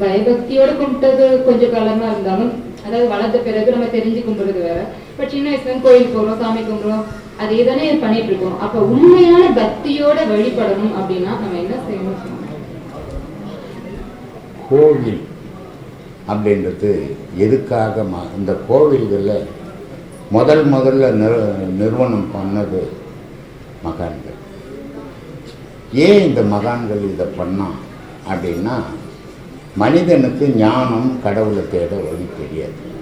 பயபக்தியோட கும்பிட்டது கொஞ்சம் காலமா இருந்தாலும் அதாவது வளர்ந்த பிறகு நம்ம தெரிஞ்சு கும்பிடுறது வேற. பட் சின்ன வயசுல கோயிலுக்கு கோயில் சாமி கும்பிடுறோம் அதே தானே பண்ணிட்டு இருக்கோம். அப்ப உண்மையான பக்தியோட வழிபடணும் அப்படின்னா நம்ம என்ன செய்யணும் கோவில் அப்படின்றது எதுக்காக இந்த கோவில்களில் முதல் முதல்ல நிறு நிறுவனம் பண்ணது மகான்கள். ஏன் இந்த மகான்கள் இதை பண்ணான் அப்படின்னா மனிதனுக்கு ஞானம் கடவுளை தேட வழி தெரியாது.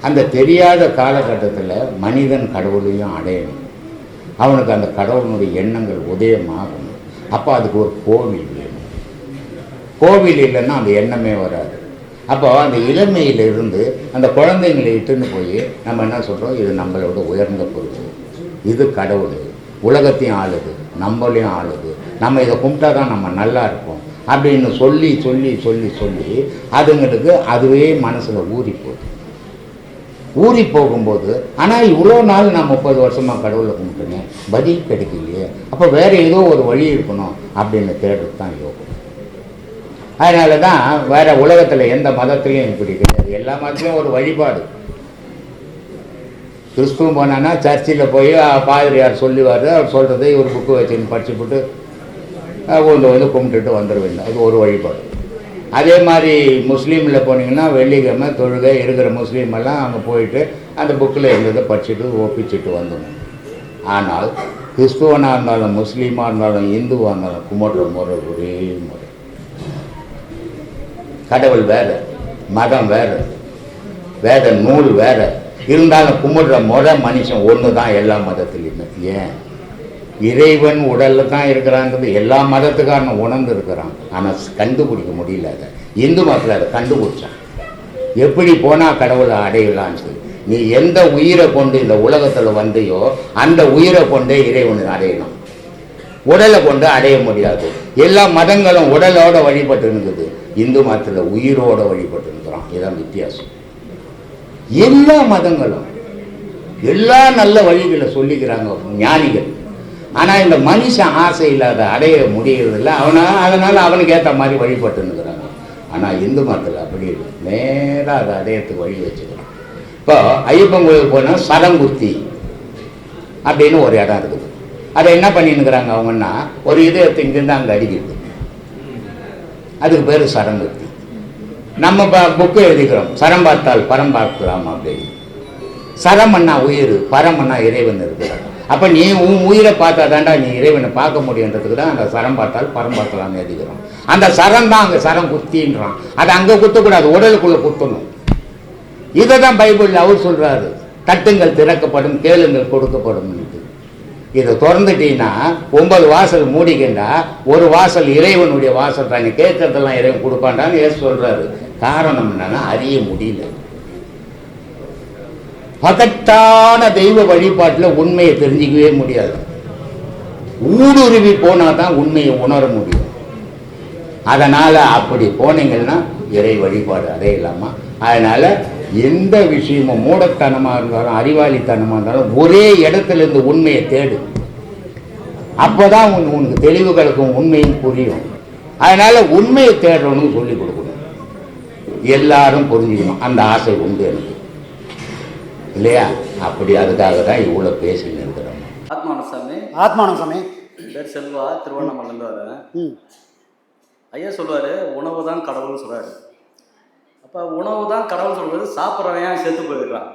அந்த தெரியாத காலகட்டத்தில் மனிதன் கடவுளையும் அடையணும். அவனுக்கு அந்த கடவுளுடைய எண்ணங்கள் உதயமாகணும். அப்போ அதுக்கு ஒரு கோவில் வேணும். கோவில் இல்லைன்னா அந்த எண்ணமே வராது. அப்போ அந்த இளமையிலிருந்து அந்த குழந்தைங்களை இட்டுன்னு போய் நம்ம என்ன சொல்கிறோம் இது நம்மளோட உயர்ந்த பொருள் இது கடவுள். உலகத்தையும் ஆளுது. நம்மளையும் ஆளுது. நம்ம இதை கும்பிட்டா தான் நம்ம நல்லா இருப்போம். அப்படின்னு சொல்லி சொல்லி சொல்லி சொல்லி அதுங்களுக்கு அதுவே மனசில் ஊறி போகுது. ஊறி போகும்போது ஆனால் இவ்வளோ நாள் நான் முப்பது வருஷமாக கடவுளை கும்பிட்டுனேன் பதில் கிடைக்கலையே அப்போ வேறு ஏதோ ஒரு வழி இருக்கணும் அப்படின்னு தேடுறது தான் யோகம். அதனால தான் வேறு உலகத்தில் எந்த மதத்துலையும் இப்படி கிடையாது. எல்லா மதத்துலையும் ஒரு வழிபாடு. கிறிஸ்துவம் போனான்னா சர்ச்சில் போய் பாதிரியார் சொல்லுவார் அவர் சொல்கிறதே இவர் புக்கு வச்சுன்னு படிச்சுப்பட்டு கொண்டு வந்து கும்பிட்டுட்டு வந்துடுவீங்க அது ஒரு வழிபாடு. அதே மாதிரி முஸ்லீமில் போனீங்கன்னா வெள்ளிக்கிழமை தொழுகை இருக்கிற முஸ்லீம் எல்லாம் அங்கே போயிட்டு அந்த புக்கில் இருந்ததை படிச்சுட்டு ஒப்பிச்சுட்டு வந்துடணும். ஆனால் கிறிஸ்துவனாக இருந்தாலும் முஸ்லீமாக இருந்தாலும் இந்துவாக இருந்தாலும் கும்பிட்ற முறை ஒரே முறை. கடவுள் வேறு மதம் வேறு வேறு நூல் வேறு. இருந்தாலும் கும்பிட்ற முறை மனுஷன் ஒன்று தான் எல்லா மதத்துலேயுமே ஏன்? இறைவன் உடலில் தான் இருக்கிறாங்கிறது எல்லா மதத்துக்காரனும் உணர்ந்து இருக்கிறான் ஆனால் கண்டுபிடிக்க முடியல அதை. இந்து மதத்தில் அதை கண்டுபிடிச்சான் எப்படி போனால் கடவுளை அடையலான்னு சொல்லி. நீ எந்த உயிரை கொண்டு இந்த உலகத்தில் வந்தையோ அந்த உயிரை கொண்டே இறைவனை அடையணும். உடலை கொண்டு அடைய முடியாது. எல்லா மதங்களும் உடலோட வழிபட்டு இருந்தது. இந்து மதத்தில் உயிரோட வழிபட்டு இருக்கிறோம் இதான் வித்தியாசம். எல்லா மதங்களும். எல்லா நல்ல வழிகளை சொல்லிக்கிறாங்க ஞானிகள். ஆனால் இந்த மனுஷன் ஆசை இல்லாத அடைய முடியறதில்லை. அவனால் அதனால் அவனுக்கு ஏற்ற மாதிரி வழிபட்டுன்னுக்குறாங்க. ஆனால் இந்து மதத்தில் அப்படி இல்லை. நேராக அதை அடையத்துக்கு வழி வச்சுக்கிறான் இப்போ ஐயப்பன் கோயிலுக்கு போனால் சரங்குத்தி அப்படின்னு ஒரு இடம் இருக்குது. அதை என்ன பண்ணின்னுக்குறாங்க அவங்கன்னா ஒரு இதயத்தை இங்கேருந்து அங்கே அடிக்கிறது. அதுக்கு பேர் சரங்குத்தி நம்ம புக்கு எழுதிக்கிறோம். சரம் பார்த்தால் பரம் பார்க்கலாம் அப்படின்னு. சரமன்னா உயிர் பரமன்னா இறைவன் இருக்கிறாங்க அப்போ நீ உன் உயிரை பார்த்தா தாண்டா நீ இறைவனை பார்க்க முடியுன்றதுக்கு தான் அந்த சரம் பார்த்தால் பரம் பார்க்கலாம்னு எழுதிக்கிறோம். அந்த சரம் தான் அங்கே சரம் குத்தின்றான். அதை அங்கே குத்தக்கூடாது உடலுக்குள்ளே குத்தணும். இதை தான் பைபிளில் அவர் சொல்கிறாரு தட்டுங்கள் திறக்கப்படும் கேளுங்கள் கொடுக்கப்படும் இதை திறந்துட்டீங்கன்னா ஒன்பது வாசல் மூடிக்கின்றா ஒரு வாசல் இறைவனுடைய வாசல் தான். கேட்கறதெல்லாம் இறைவன் கொடுப்பான்டான்னு ஏசு சொல்கிறாரு காரணம் என்னன்னா அறிய முடியல. பதட்டான தெய்வ வழிபாட்டில் உண்மையை தெரிஞ்சிக்கவே முடியாது. ஊடுருவி போனால் தான் உண்மையை உணர முடியும். அதனால் அப்படி போனீங்கன்னா இறை வழிபாடு அடையலாமா அதனால் எந்த விஷயமும் மூடத்தனமாக இருந்தாலும் அறிவாளித்தனமாக இருந்தாலும் ஒரே இடத்துல இருந்து உண்மையை தேடு. அப்போ தான் உன் உனக்கு தெளிவுகளுக்கும் உண்மையும் புரியும். அதனால் உண்மையை தேடுறவனுக்கு சொல்லிக் கொடுக்கணும். எல்லாரும் புரிஞ்சுக்கணும். அந்த ஆசை உண்டு எனக்கு. இல்லையா? அப்படி அதுக்காக தான் இவ்வளோ பேசின்னு இருக்கிறோம். ஆத்மானசாமி. ஆத்மானம் சாமி பேர் செல்வா திருவண்ணாமலேருந்து வரேன். ம். ஐயா சொல்லுவார் உணவு தான் கடவுள்னு சொல்கிறாரு அப்போ உணவு தான் கடவுள் சொல்கிறது சாப்பிட்றவன் ஏன் செத்து போயிடுறான்?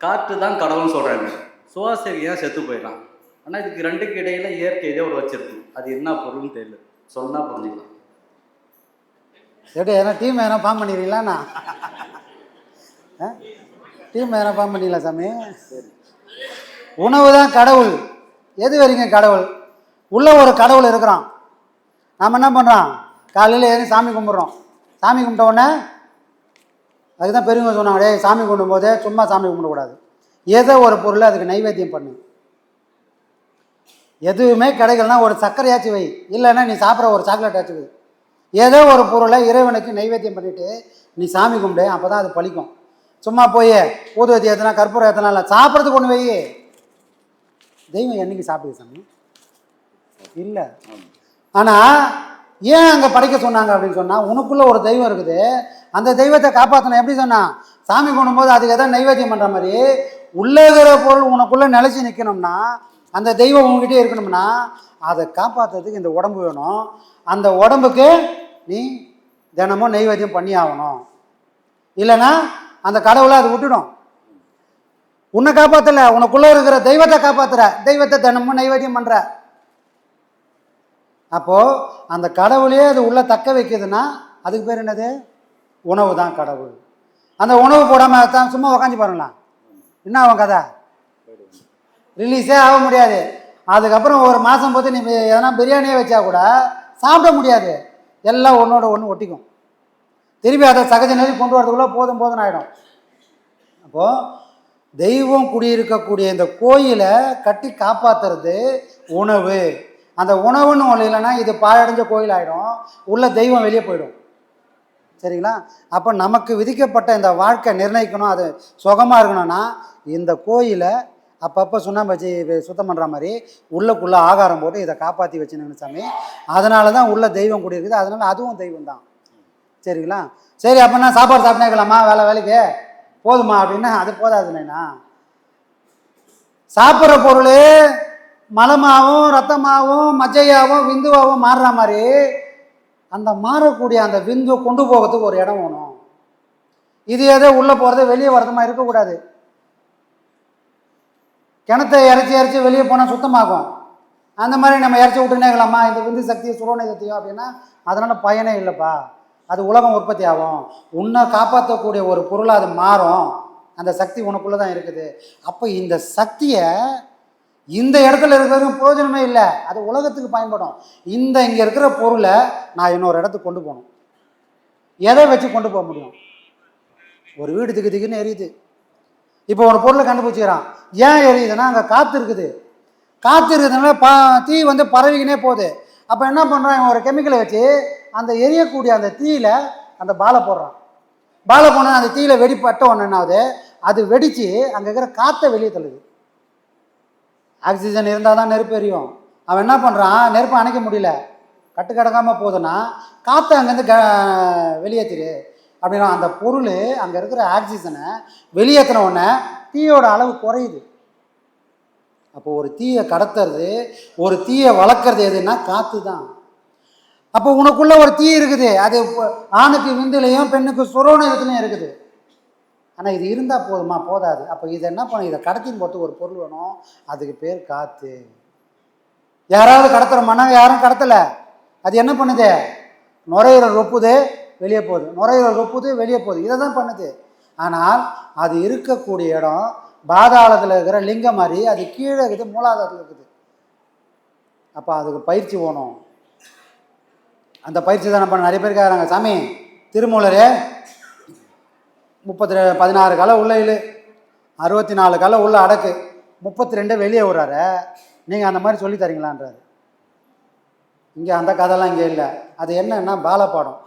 காற்று தான் கடவுள்னு சொல்கிறாங்க சுவாசரி ஏன் செத்து போயிடறான்? ஆனால் இதுக்கு ரெண்டுக்கு இடையில இயற்கை இதே ஒரு வச்சிருக்கு. அது என்ன பொருள்னு தெரியல. சொன்னா புரிஞ்சுக்கலாம். எப்படி எதனா டீம் எதனா ஃபார்ம் பண்ணிடுறீங்களாண்ணா டீம் எதனா ஃபார்ம் பண்ணிடலாம் சாமி. உணவு தான் கடவுள். எது வரைக்கும் கடவுள்? உள்ள ஒரு கடவுள் இருக்கிறான். நாம் என்ன பண்ணுறோம் காலையில் ஏறி சாமி கும்பிட்றோம். சாமி கும்பிட்ட உடனே அதுக்கு தான் பெரியவங்க சொன்னாங்க டேய் சாமி கும்பிடும் போதே சும்மா சாமி கும்பிடக்கூடாது. ஏதோ ஒரு பொருளை அதுக்கு நைவேத்தியம் பண்ணு. எதுவுமே கிடைக்கலனா ஒரு சர்க்கரையாச்சும் வை. இல்லைன்னா நீ சாப்பிட்ற ஒரு சாக்லேட்டாச்சும் வை. ஏதோ ஒரு பொருளை இறைவனுக்கு நைவேத்தியம் பண்ணிவிட்டு நீ சாமி கும்பிடு அப்போ தான் அது பழிக்கும். சும்மா போய் ஊதுவத்தி ஏற்றினா கற்பூரம் ஏற்றினா இல்லை சாப்பிட்றதுக்கு ஒன்று வை தெய்வம் என்றைக்கு சாப்பிடுது சாமி? இல்லை. ஆனால் ஏன் அங்கே படைக்க சொன்னாங்க அப்படின்னு சொன்னால் உனக்குள்ளே ஒரு தெய்வம் இருக்குது. அந்த தெய்வத்தை காப்பாற்றணும் எப்படி சொன்னான் சாமி கும்பிடும்போது அதுக்கு எதாவது நைவேத்தியம் பண்ணுற மாதிரி உள்ளே இருக்கிற பொருள் உனக்குள்ளே நிலச்சி நிற்கணும்னா அந்த தெய்வம் உங்ககிட்டே இருக்கணும்னா அதை காப்பாற்றுறதுக்கு இந்த உடம்பு வேணும். அந்த உடம்புக்கு நீ தினமும் நைவேத்தியம் பண்ணி ஆகணும். இல்லைன்னா அந்த கடவுளை அது விட்டுடும். உன்னை காப்பாற்றல உனக்குள்ளே இருக்கிற தெய்வத்தை காப்பாற்றுற தெய்வத்தை தினமும் நைவேத்தியம் பண்ணுற அப்போது அந்த கடவுளையே அது உள்ளே தக்க வைக்குதுன்னா அதுக்கு பேர் என்னது? உணவு தான் கடவுள். அந்த உணவு போடாமல் தான் சும்மா உக்காந்து பாருங்களேன் என்ன அவன் கதை? ரிலீஸே ஆக முடியாது. அதுக்கப்புறம் ஒரு மாதம் போது நீ எதனா பிரியாணியே வச்சா கூட சாப்பிட முடியாது. எல்லாம் ஒன்றோட ஒன்று ஒட்டிக்கும். திருப்பி அதை சகஜ நிலை கொண்டு வரதுக்குள்ளே போதும் போதும் ஆகிடும் அப்போது தெய்வம் குடியிருக்கக்கூடிய இந்த கோயிலை கட்டி காப்பாற்றுறது உணவு. அந்த உணவுன்னு ஒன்று இல்லைன்னா இது பாழடைஞ்ச கோயில் ஆகிடும் உள்ள தெய்வம் வெளியே போயிடும். சரிங்களா? அப்போ நமக்கு விதிக்கப்பட்ட இந்த வாழ்க்கை நிர்ணயிக்கணும். அது சுகமாக இருக்கணும்னா இந்த கோயிலை அப்பப்போ சுண்ணாம்பு வச்சு சுத்தம் பண்ணுற மாதிரி உள்ளுக்குள்ளே ஆகாரம் போட்டு இதை காப்பாற்றி வச்சுன்னு சாமி. அதனால தான் உள்ள தெய்வம் குடியிருக்குது. அதனால அதுவும் தெய்வம் தான் சரிங்களா? சரி அப்படின்னா சாப்பாடு சாப்பிட்டேக்கலாமா வேலை வேலைக்கு? போதுமா? அப்படின்னா அது போதாதுண்ணா சாப்பிட்ற பொருள் மலமாகவும் ரத்தமாகவும் மஜ்ஜையாகவும் விந்துவாகவும் மாறுற மாதிரி அந்த மாறக்கூடிய அந்த விந்து கொண்டு போகிறதுக்கு ஒரு இடம் வேணும். இது எதோ உள்ளே போகிறது வெளியே வரதுமா இருக்கக்கூடாது. கிணத்தை இறச்சி இறச்சி வெளியே போனால் சுத்தமாகும். அந்த மாதிரி நம்ம இறச்சி விட்டுனேக்கலாமா இந்த விந்து சக்தியை சுரோனை சக்தியோ அப்படின்னா அதனால் பயனே இல்லைப்பா. அது உலகம் உற்பத்தி ஆகும். உன்னை காப்பாற்றக்கூடிய ஒரு பொருளாக அது மாறும். அந்த சக்தி உனக்குள்ளே தான் இருக்குது. அப்போ இந்த சக்தியை இந்த இடத்துல இருக்கிறதுக்கும் பிரயோஜனமே இல்லை. அது உலகத்துக்கு பயன்படும். இந்த இங்கே இருக்கிற பொருளை நான் இன்னொரு இடத்துக்கு கொண்டு போகணும். எதை வச்சு கொண்டு போக முடியும்? ஒரு வீடு திக்கு திக்குன்னு எரியுது. இப்போ ஒரு பொருளை கண்டுபிடிச்சிக்கிறான். ஏன் எரியுதுன்னா அங்கே காற்று இருக்குது. காற்று இருக்குதுனால பா தீ வந்து பரவிக்கினே போகுது. அப்போ என்ன பண்ணுறான் ஒரு கெமிக்கலை வச்சு அந்த எரியக்கூடிய அந்த தீயில அந்த பாலை போடுறான். பாலை போனால் அந்த தீயில வெடிப்பட்ட ஒன்று அது வெடித்து அங்கே இருக்கிற காற்றை வெளியே தள்ளுது. ஆக்சிஜன் இருந்தால் தான் நெருப்பு எரியும். அவன் என்ன பண்ணுறான் நெருப்பை அணைக்க முடியல. கட்டு கிடக்காமல் போகுதுன்னா காற்றை அங்கேருந்து க வெளியேற்றிரு அப்படின்னா அந்த பொருள் அங்கே இருக்கிற ஆக்சிஜனை வெளியேற்றின உடனே தீயோட அளவு குறையுது. அப்போ ஒரு தீயை கடத்துறது ஒரு தீயை வளர்க்குறது எதுன்னா காற்று தான் அப்போ உனக்குள்ள ஒரு தீ இருக்குது. அது இப்போ ஆணுக்கு விந்துலையும் பெண்ணுக்கு சுரோணத்துலையும் இருக்குது. ஆனால் இது இருந்தால் போதுமா? போதாது. அப்போ இதை என்ன பண்ண? இதை கடத்தின்னு போட்டு ஒரு பொருள் வேணும். அதுக்கு பேர் காற்று யாராவது கடத்துகிற மனம் யாரும் கடத்தலை. அது என்ன பண்ணுது? நுரையீரல் ரொப்புது வெளியே போகுது. நுரையீரல் ரொப்புது வெளியே போகுது. இதை தான் பண்ணுது. ஆனால் அது இருக்கக்கூடிய இடம் பாதாளத்தில் இருக்கிற லிங்கம் மாதிரி அது கீழே இருக்குது மூலாதாரத்தில் இருக்குது. அப்போ அதுக்கு பயிற்சி போகணும் அந்த பயிற்சி தான் நம்ம நிறைய பேர் கேட்குறாங்க சாமி திருமூலரே முப்பத்தி ரெ பதினாறு கலை உள்ள இழு. அறுபத்தி நாலு கலை உள்ள அடக்கு. முப்பத்தி ரெண்டு வெளியே விட்றாரு நீங்கள் அந்த மாதிரி சொல்லி தரீங்களான்றாரு. இங்கே அந்த கதைலாம் இங்கே இல்லை. அது என்னன்னா பாலப்பாடம்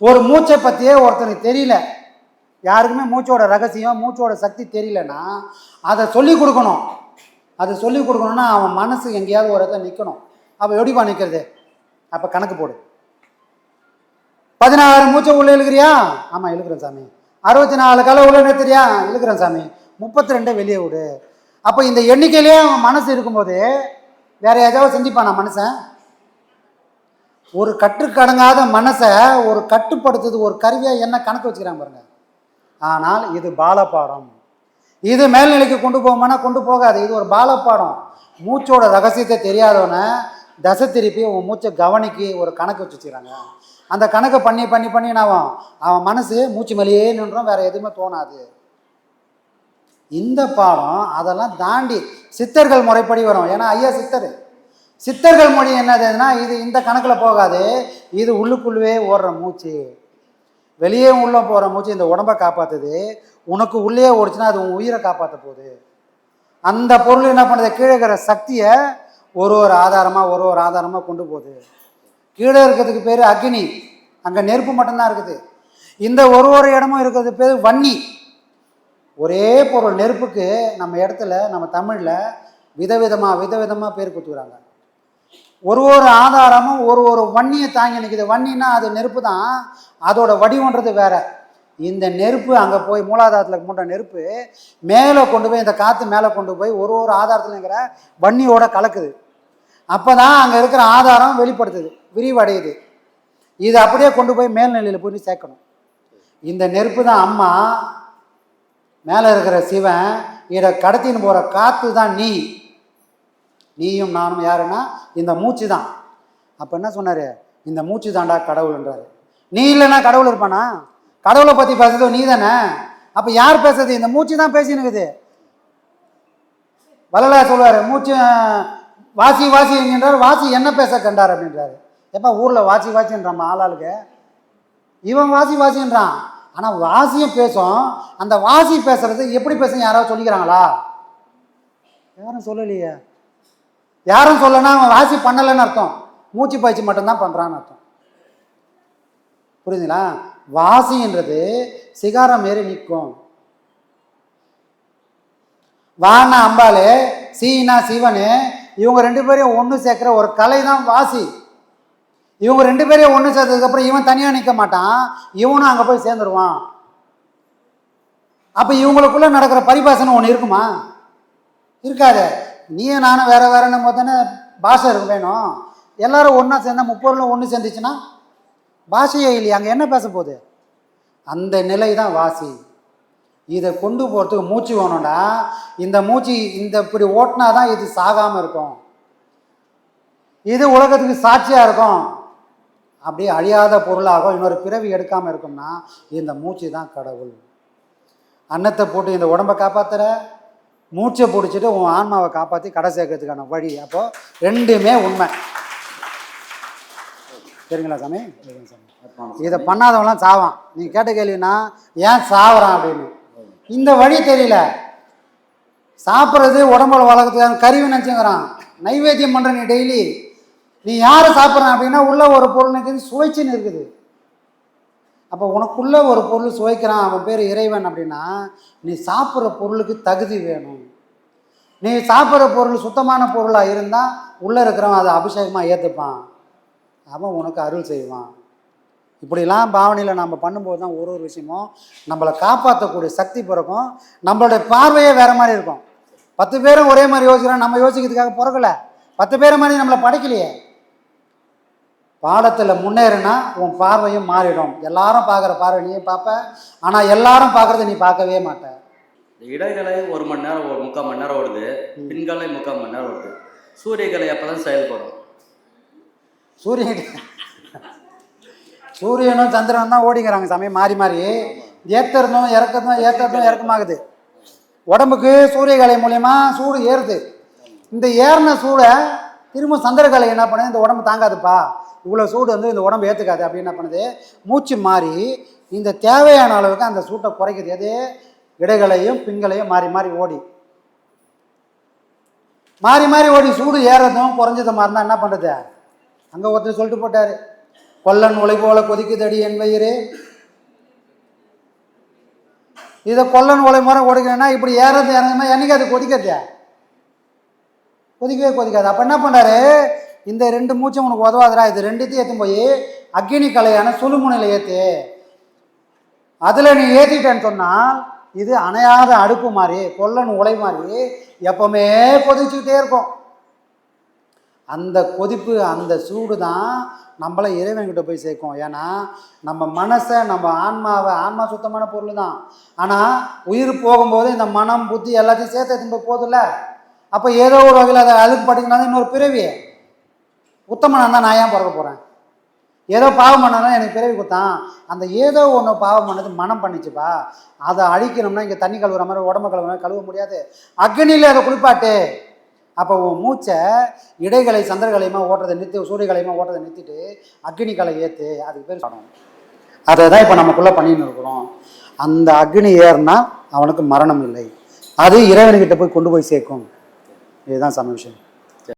ஒரு மூச்சை பற்றியே ஒருத்தனுக்கு தெரியல. யாருக்குமே மூச்சோட ரகசியம் மூச்சோட சக்தி தெரியலன்னா அதை சொல்லி கொடுக்கணும். அதை சொல்லி கொடுக்கணும்னா அவன் மனசு எங்கேயாவது ஒரு இடத்துல நிற்கணும் அப்போ எப்படிப்பா நிற்கிறது அப்போ கணக்கு போடு. பதினாறு மூச்சை உள்ள இழுக்கிறியா? ஆமாம் இழுக்கிறேன் சாமி. அறுபத்தி நாலு கலை உள்ள நிறுத்துறியா? இழுக்கிறேன் சாமி. முப்பத்தி ரெண்டை வெளியே விடு. அப்போ இந்த எண்ணிக்கையிலேயே அவன் மனசு இருக்கும்போது வேற ஏதாவது சிந்திப்பானா மனுஷன். ஒரு கற்றுக்கடங்காத மனசை ஒரு கட்டுப்படுத்துது ஒரு கருவியாக என்ன கணக்கு வச்சுக்கிறாங்க பாருங்க. ஆனால் இது பாலப்பாடம் இது மேல்நிலைக்கு கொண்டு போகமானா கொண்டு போகாது. இது ஒரு பாலப்பாடம் மூச்சோட ரகசியத்தை தெரியாதவனை தசை திருப்பி உன் மூச்சை கவனிக்கு ஒரு கணக்கு வச்சு வச்சுக்கிறாங்க. அந்த கணக்கை பண்ணி பண்ணி பண்ணி நான் அவன் அவன் மனசு மூச்சு மேலேயே நின்றோம் வேற எதுவுமே தோணாது. இந்த பாடம் அதெல்லாம் தாண்டி சித்தர்கள் முறைப்படி வரும். ஏன்னா ஐயா சித்தர். சித்தர்கள் மொழி என்னதுன்னா இது இந்த கணக்கில் போகாது. இது உள்ளுக்குள்ளவே ஓடுற மூச்சு. வெளியே உள்ள போகிற மூச்சு இந்த உடம்பை காப்பாற்றுது உனக்கு உள்ளே ஓடிச்சுன்னா அது உன் உயிரை காப்பாற்ற போகுது. அந்த பொருள் என்ன பண்ணுது? கீழே இருக்கிற சக்தியை ஒரு ஒரு ஆதாரமாக ஒரு ஒரு ஆதாரமாக கொண்டு போகுது. கீழே இருக்கிறதுக்கு பேர் அக்னி. அங்கே நெருப்பு மட்டும்தான் இருக்குது. இந்த ஒரு ஒரு இடமும் இருக்கிறது பேர் வன்னி. ஒரே பொருள் நெருப்புக்கு நம்ம இடத்துல நம்ம தமிழில் விதவிதமாக விதவிதமாக பேர் கொடுத்துக்கிறாங்க. ஒரு ஒரு ஆதாரமும் ஒரு ஒரு வன்னியை தாங்கி நிற்குது வன்னின்னா அது நெருப்பு தான். அதோட வடிவன்றது வேற. இந்த நெருப்பு அங்கே போய் மூலாதாரத்தில் மூன்ற நெருப்பு மேலே கொண்டு போய் இந்த காற்று மேலே கொண்டு போய் ஒரு ஒரு ஆதாரத்தில் இருக்கிற வன்னியோட கலக்குது. அப்போ தான் அங்கே இருக்கிற ஆதாரம் வெளிப்படுத்துது. விரிவடையுது. இதை அப்படியே கொண்டு போய் மேல்நிலையில் போய் சேர்க்கணும். இந்த நெருப்பு தான் அம்மா மேலே இருக்கிற சிவன் இதை கடத்தின்னு போகிற காற்று தான் நீ. நீயும் நானும் யாருன்னா இந்த மூச்சு தான். அப்போ என்ன சொன்னார்? இந்த மூச்சு தாண்டா கடவுள்ன்றாரு. நீ இல்லைன்னா கடவுள் இருப்பானா? கடவுளை பற்றி பேசுறது நீ தானே அப்போ யார் பேசுறது? இந்த மூச்சு தான் பேசினுக்குது. வள்ளலார் சொல்லுவார் மூச்சு வாசி வாசி என்கின்றார். வாசி என்ன பேச கண்டார் அப்படின்றாரு. எப்போ ஊரில் வாசி வாசின்றான் ஆளாளுக்கு? இவன் வாசி வாசின்றான். ஆனால் வாசியும் பேசும். அந்த வாசி பேசுறது எப்படி பேசும் யாராவது சொல்லிக்கிறாங்களா? யாரும் சொல்லலையே. யாரும் சொல்லனா அவன் வாசி பண்ணலைன்னு அர்த்தம். மூச்சு பயிற்சி மட்டும்தான் பண்ணுறான்னு அர்த்தம். புரியுதுங்களா? வாசின்றது சிகாரம் மாரி நிற்கும். வானா அம்பாலு சீனா சிவனு இவங்க ரெண்டு பேரையும் ஒன்று சேர்க்குற ஒரு கலை தான் வாசி. இவங்க ரெண்டு பேரையும் ஒன்று சேர்த்ததுக்கப்புறம் இவன் தனியாக நிற்க மாட்டான். இவனும் அங்கே போய் சேர்ந்துருவான். அப்போ இவங்களுக்குள்ளே நடக்கிற பரிபாசனம் ஒன்று இருக்குமா? இருக்காது. நீயும் நானும் வேற வேறன்னு பார்த்தோன்னே பாஷை இருக்கு வேணும். எல்லாரும் ஒன்றா சேர்ந்தா முப்பொருளும் ஒன்று சேர்ந்துச்சுன்னா பாஷையே இல்லையா அங்கே என்ன பேச போகுது? அந்த நிலை தான் வாசி. இதை கொண்டு போகிறதுக்கு மூச்சு வேணும்டா. இந்த மூச்சு இந்த இப்படி ஓட்டினா தான் இது சாகாமல் இருக்கும். இது உலகத்துக்கு சாட்சியாக இருக்கும். அப்படியே அழியாத பொருளாகும் இன்னொரு பிறவி எடுக்காமல் இருக்கும்னா இந்த மூச்சு தான் கடவுள். அன்னத்தை போட்டு இந்த உடம்பை காப்பாத்துற மூச்சை பிடிச்சிட்டு உன் ஆன்மாவை காப்பாற்றி கடை சேர்க்கறதுக்கான வழி. அப்போது ரெண்டுமே உண்மை. சரிங்களா சாமி? சாமி இதை பண்ணாதவங்களாம் சாவான். நீ கேட்ட கேள்வினா ஏன் சாவறான் அப்படின்னு. இந்த வழி தெரியல. சாப்பிட்றது உடம்புல வளர்க்குறது கருவி நினச்சிங்கிறான். நைவேத்தியம் பண்ணுற நீ டெய்லி. நீ யாரை சாப்பிட்ற அப்படின்னா உள்ள ஒரு பொருள் நிற்குது சுவைச்சுன்னு இருக்குது. அப்போ உனக்குள்ள ஒரு பொருள் சுவைக்கிறான் அவன் பேர் இறைவன் அப்படின்னா நீ சாப்பிட்ற பொருளுக்கு தகுதி வேணும். நீ சாப்பிட்ற பொருள் சுத்தமான பொருளாக இருந்தால் உள்ளே இருக்கிறவன் அதை அபிஷேகமாக ஏற்றுப்பான் அவன் உனக்கு அருள் செய்வான். இப்படிலாம் பாவனையில் நம்ம பண்ணும்போது தான் ஒரு ஒரு விஷயமும் நம்மளை காப்பாற்றக்கூடிய சக்தி பிறக்கும். நம்மளுடைய பார்வையே வேறு மாதிரி இருக்கும். பத்து பேரும் ஒரே மாதிரி யோசிக்கிறோம் நம்ம யோசிக்கிறதுக்காக பிறக்கலை. பத்து பேரை மாதிரி நம்மளை படைக்கலையே. பாடத்தில் முன்னேறினா உன் பார்வையும் மாறிடும். எல்லாரும் பார்க்குற பார்வை நீயும் பார்ப்ப. ஆனால் எல்லாரும் பார்க்குறத நீ பார்க்கவே மாட்ட. இடைகளை ஒரு மணி நேரம் ஒரு முக்கால் மணி நேரம் ஓடுது. பின்களை முக்கால் மணி நேரம் ஓடுது. சூரியகலை அப்போ தான் செயல்படும்? சூரியன் சூரியனும் சந்திரனும் தான் ஓடிங்கிறாங்க சமயம் மாறி மாறி. ஏற்றுறதும் இறக்கிறதும் ஏற்றுறதும் இறக்கமாகுது. உடம்புக்கு சூரியகலை மூலயமா சூடு ஏறுது. இந்த ஏறின சூடை திரும்ப சந்திரகலை என்ன பண்ணுது? இந்த உடம்பு தாங்காதுப்பா. இவ்வளோ சூடு வந்து இந்த உடம்பு ஏற்றுக்காது அப்படின்னு என்ன பண்ணுது? மூச்சு மாறி இந்த தேவையான அளவுக்கு அந்த சூட்டை குறைக்குது. எது? இடைகளையும் பின்களையும் மாறி மாறி ஓடி. மாறி மாறி ஓடி சூடு ஏறதும் குறைஞ்சது மாதிரி என்ன பண்ணுறது அங்கே ஒருத்தர் சொல்லிட்டு போட்டார். கொல்லன் உலை போல கொதிக்குதடி என் வயிறு. இதை கொல்லன் உலை முறை கொடுக்கணும்னா இப்படி ஏறது இறங்குனா என்னைக்கு அது கொதிக்கிறது? கொதிக்கவே கொதிக்காது. அப்போ என்ன பண்ணாரு இந்த ரெண்டு மூச்சை உனக்கு உதவாதுடா. இது ரெண்டுத்தையும் ஏற்றும் போய் அக்னி கலையான சுழுமுனையில் ஏற்று அதில் நீ ஏற்றிட்டேன்னு சொன்னால் இது அணையாத அடுப்பு மாதிரி கொல்லன் உலை மாதிரி எப்பவுமே கொதிச்சுக்கிட்டே இருக்கும். அந்த கொதிப்பு அந்த சூடு தான் நம்மளை இறைவன்கிட்ட போய் சேர்க்கும். ஏன்னா நம்ம மனசை நம்ம ஆன்மாவை ஆன்மா சுத்தமான பொருள் தான். ஆனால் உயிர் போகும்போது இந்த மனம் புத்தி எல்லாத்தையும் சேர்த்து எடுத்துன்னு போய் போதில்ல அப்போ ஏதோ ஒரு வகையில் அதை அழுக்கு படிக்கணும் இன்னொரு பிறவி உத்தமனாக இருந்தால் நான் ஏன் பிறக்க போகிறேன் ஏதோ பாவம் பண்ணனா எனக்கு பிறவி கொடுத்தான். அந்த ஏதோ ஒன்று பாவம் பண்ணது மனம் பண்ணிச்சுப்பா. அதை அழிக்கணும்னா இங்கே தண்ணி கழுவுற மாதிரி உடம்பு கழுவுற மாதிரி கழுவ முடியாது. அக்னியில் அதை குளிப்பாட்டு. அப்போ உன் மூச்சை இடைகளை சந்திரகலையுமா ஓட்டுறதை நிறுத்தி சூரியகலையுமா ஓட்டுறதை நிறுத்திட்டு அக்னி கலை ஏற்று அதுக்கு பேர் சொல்லணும் அதை தான் இப்போ நமக்குள்ளே பண்ணின்னு இருக்கிறோம். அந்த அக்னி ஏறினா அவனுக்கு மரணம் இல்லை. அது இறைவன்கிட்ட போய் கொண்டு போய் சேர்க்கும். இதுதான் சம விஷயம்.